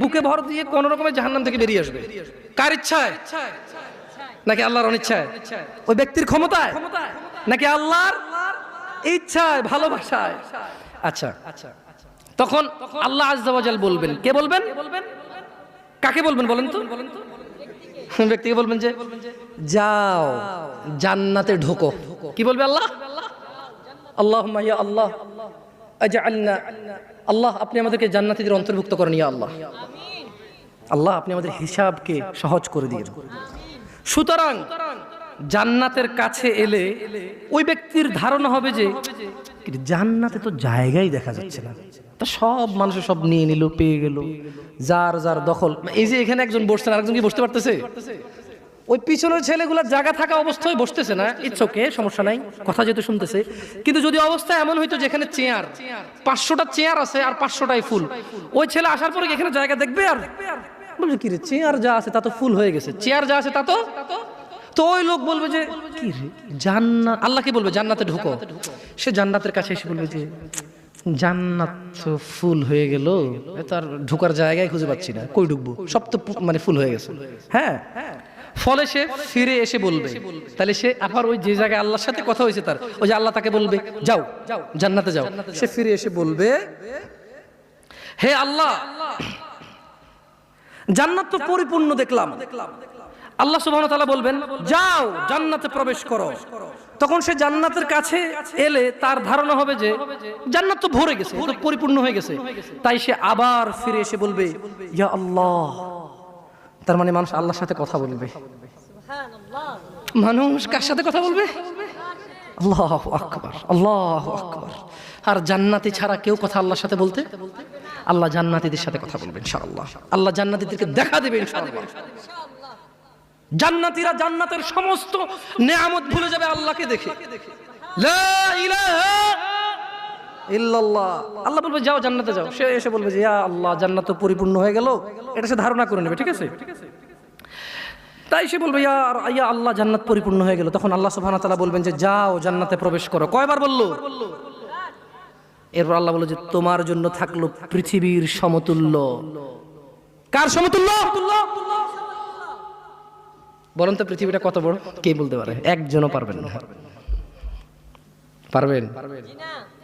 বুকে ভর দিয়ে কোন রকমের জাহান্নাম থেকে বেরিয়ে আসবে। কার ইচ্ছায়? নাকি আল্লাহর অনিচ্ছায়? ওই ব্যক্তির ক্ষমতায়? নাকি আল্লাহর ইচ্ছায়, ভালোবাসায়? আচ্ছা তখন আল্লাহ আজ্জাওয়াজাল বলবেন। কে বলবেন? কাকে বলবেন বলেন তো? ব্যক্তিকে বলবেন যে, যাও, জান্নাতে ঢোকো। কি বলবে আল্লাহ? আল্লাহ ইয়া আল্লাহ। আল্লাহ আপনি আমাদেরকে জান্নাতীদের অন্তর্ভুক্ত করেন ইয়া আল্লাহ। আল্লাহ আপনি আমাদের হিসাবকে সহজ করে দিয়ে সুতরাং জান্নাতের কাছে এলে ওই ব্যক্তির ধারণা হবে যে জান্নাতে তো জায়গাই দেখা যাচ্ছে না। তা সব মানুষের সব নিয়ে নিল, পেয়ে গেল। যার যার দখল। এই যে এখানে একজন বসছেন, আরেকজন কি বসতে পারতেছে? ওই পিছনের ছেলেগুলোর জায়গা থাকা অবস্থায় বসতেছে না? ওকে সমস্যা নাই। কথা যেহেতু শুনতেছে। কিন্তু যদি অবস্থা এমন হইতো যেখানে চেয়ার পাঁচশোটা চেয়ার আছে আর পাঁচশোটাই ফুল। ওই ছেলে আসার পরে এখানে জায়গা দেখবে আর? বলবে কি রে চেয়ার যা আছে তা তো ফুল হয়ে গেছে। চেয়ার যা আছে তা তো? তো ওই লোক বলবে যে কি রে জান্নাত আল্লাহ কি বলবে, জান্নাতে ঢুকো। সে জান্নাতের কাছে এসে বলবে যে, জান্নাত ফুল হয়ে গেল। এ তো আর ঢুকার জায়গায় খুঁজে পাচ্ছি না। কই ঢুকবো? সব তো মানে ফুল হয়ে গেছে। হ্যাঁ? ফলে সে ফিরে এসে বলবে, তাহলে সে আবার ওই যে জায়গায় আল্লাহর সাথে কথা হয়েছে তার, ওই যে আল্লাহ তাকে বলবে, যাও, জান্নাতে যাও। সে ফিরে এসে বলবে, হে আল্লাহ, জান্নাত তো পরিপূর্ণ দেখলাম। আল্লাহ সুবহানাহু ওয়া তাআলা বলবেন, যাও, জান্নাতে প্রবেশ করো। তখন সে জান্নাতের কাছে এলে তার ধারণা হবে যে, জান্নাত তো ভরে গেছে, পরিপূর্ণ হয়ে গেছে। তাই সে আবার ফিরে এসে বলবে, ইয়া আল্লাহ তার মানে মানুষ আল্লাহর সাথে কথা বলবে। মানুষ কার সাথে কথা বলবে? আল্লাহ আকবার আল্লাহ আকবার। আর জান্নাতি ছাড়া কেউ কথা আল্লাহর সাথে বলতে? আল্লাহ জান্নাতীদের সাথে কথা বলবেন ইনশাআল্লাহ। আল্লাহ জান্নাতীদেরকে দেখা দেবে ইনশাআল্লাহ। জান্নাতীরা জান্নাতের সমস্ত নেয়ামত ভুলে যাবে আল্লাহকে দেখে। লা ইলাহা ইল্লাল্লাহ। আল্লাহ বলবে, যাও জান্নাতে যাও। সে এসে বলবে যে, ইয়া আল্লাহ, জান্নাত তো পরিপূর্ণ হয়ে গেল। এটা সে ধারণা করে নেবে, ঠিক আছে? তাই সে বলবে, ইয়া ইয়া আল্লাহ, জান্নাত পরিপূর্ণ হয়ে গেল। তখন আল্লাহ সুবহানাহু ওয়া বলবেন যে, যাও, জান্নাতে প্রবেশ করো। কয়বার বলল? এরপর আল্লাহ বলল যে, তোমার জন্য থাকল পৃথিবীর সমতুল্য। কার সমতুল্য? বলেন তো, পৃথিবীটা কত বড়? কে বলতে পারে? একজনও পারবেন না। পারবেন?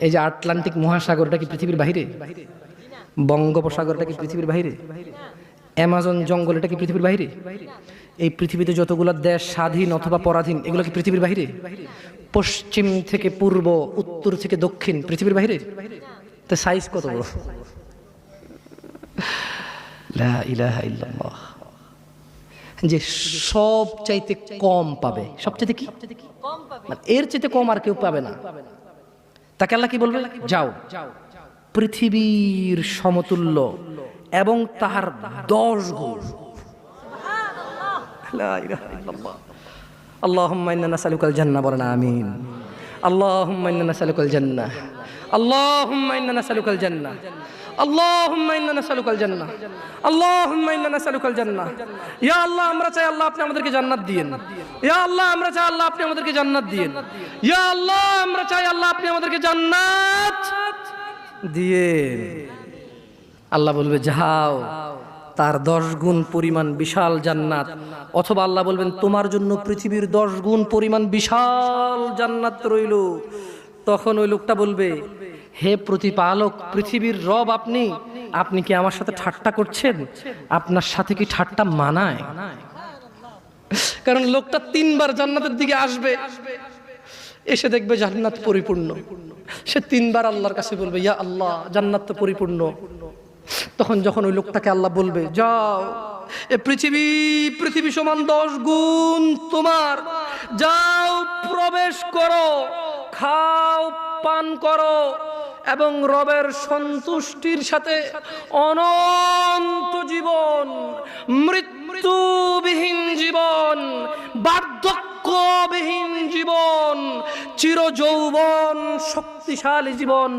এই যে আটলান্টিক মহাসাগরটা কি পৃথিবীর বাইরে বঙ্গোপসাগরটা কি পৃথিবীর বাইরে অ্যামাজন জঙ্গল এটা কি পৃথিবীর বাইরে এই পৃথিবীতে যতগুলো দেশ স্বাধীন অথবা পরাধীন, এগুলো কি পৃথিবীর বাইরে পশ্চিম থেকে পূর্ব, উত্তর থেকে দক্ষিণ, পৃথিবীর বাইরে তো সাইজ কত বড়? ইলাহা ইল্লাল্লাহ। যে সব চাইতে কম পাবে। সবচাইতে কি? মানে এর চাইতে কম আর কেউ পাবে না। তাকে আল্লাহ কি বলবে? যাও। পৃথিবীর সমতুল্য এবং তাহার দশ গুণ। বলেন আমিন। নাসালুকাল জান্নাহ। আল্লাহুম্মা ইন্না নাসালুকাল জান্নাহ। আল্লাহুম্মা ইন্না নাসালুকাল জান্নাহ। ইয়া আল্লাহ, আমরা চাই আল্লাহ আপনি আমাদেরকে জান্নাত দিয়েন। ইয়া আল্লাহ, আমরা চাই আল্লাহ আপনি আমাদেরকে জান্নাত দিয়েন। ইয়া আল্লাহ, আমরা চাই আল্লাহ আপনি আমাদেরকে জান্নাত দিয়েন। আল্লাহ বলবে, যাও, তার দশ গুণ পরিমাণ বিশাল জান্নাত। অথবা আল্লাহ বলবেন, তোমার জন্য পৃথিবীর দশ গুণ পরিমাণ বিশাল জান্নাত রইল। তখন ওই লোকটা বলবে হে প্রতিপালক, পৃথিবীর রব আপনি। আপনি কি আমার সাথে ঠাট্টা করছেন? আপনার সাথে কি ঠাট্টা মানায়? কারণ লোকটা তিনবার জান্নাতের দিকে আসবে, এসে দেখবে জান্নাত পরিপূর্ণ। সে তিনবার আল্লাহর কাছে বলবে, ইয়া আল্লাহ, জান্নাত তো পরিপূর্ণ। তখন যখন ওই লোকটাকে আল্লাহ বলবে, যাও, এ পৃথিবী পৃথিবী সমান দশ গুণ তোমার। যাও, প্রবেশ করো, খাও, পান করো এবং রবের সন্তুষ্টির সাথে অনন্ত জীবন মৃত্যুবিহীন জীবন বার্ধক্যবিহীন জীবন চির যৌবন শক্তিশালী জীবন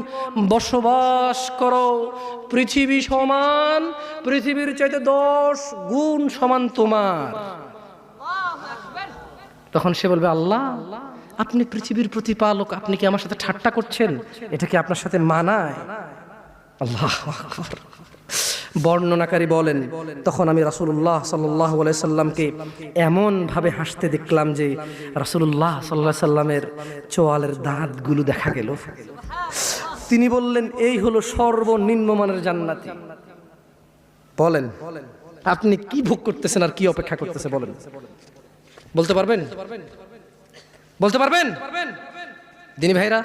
বসবাস করো। পৃথিবী সমান পৃথিবীর চাইতে দশ গুণ সমান তোমার। তখন সে বলবে আল্লাহ আপনি পৃথিবীর প্রতিপালক, আপনি কি আমার সাথে ঠাট্টা করছেন? এটা কি আপনার সাথে মানায়? আল্লাহ বর্ণনাকারী বলেন, তখন আমি রাসুল্লাহ সাল্লাহ সাল্লামকে এমন ভাবে হাসতে দেখলাম যে রাসুল্লাহ সাল্লাহ সাল্লামের চোয়ালের দাঁতগুলো দেখা গেল। তিনি বললেন, এই হলো সর্বনিম্ন মানের জান্নাতি। বলেন, আপনি কি ভোগ করতেছেন আর কি অপেক্ষা করতেছে? বলেন। বলতে পারবেন? বলতে পারবেন? দিনী ভাইরা।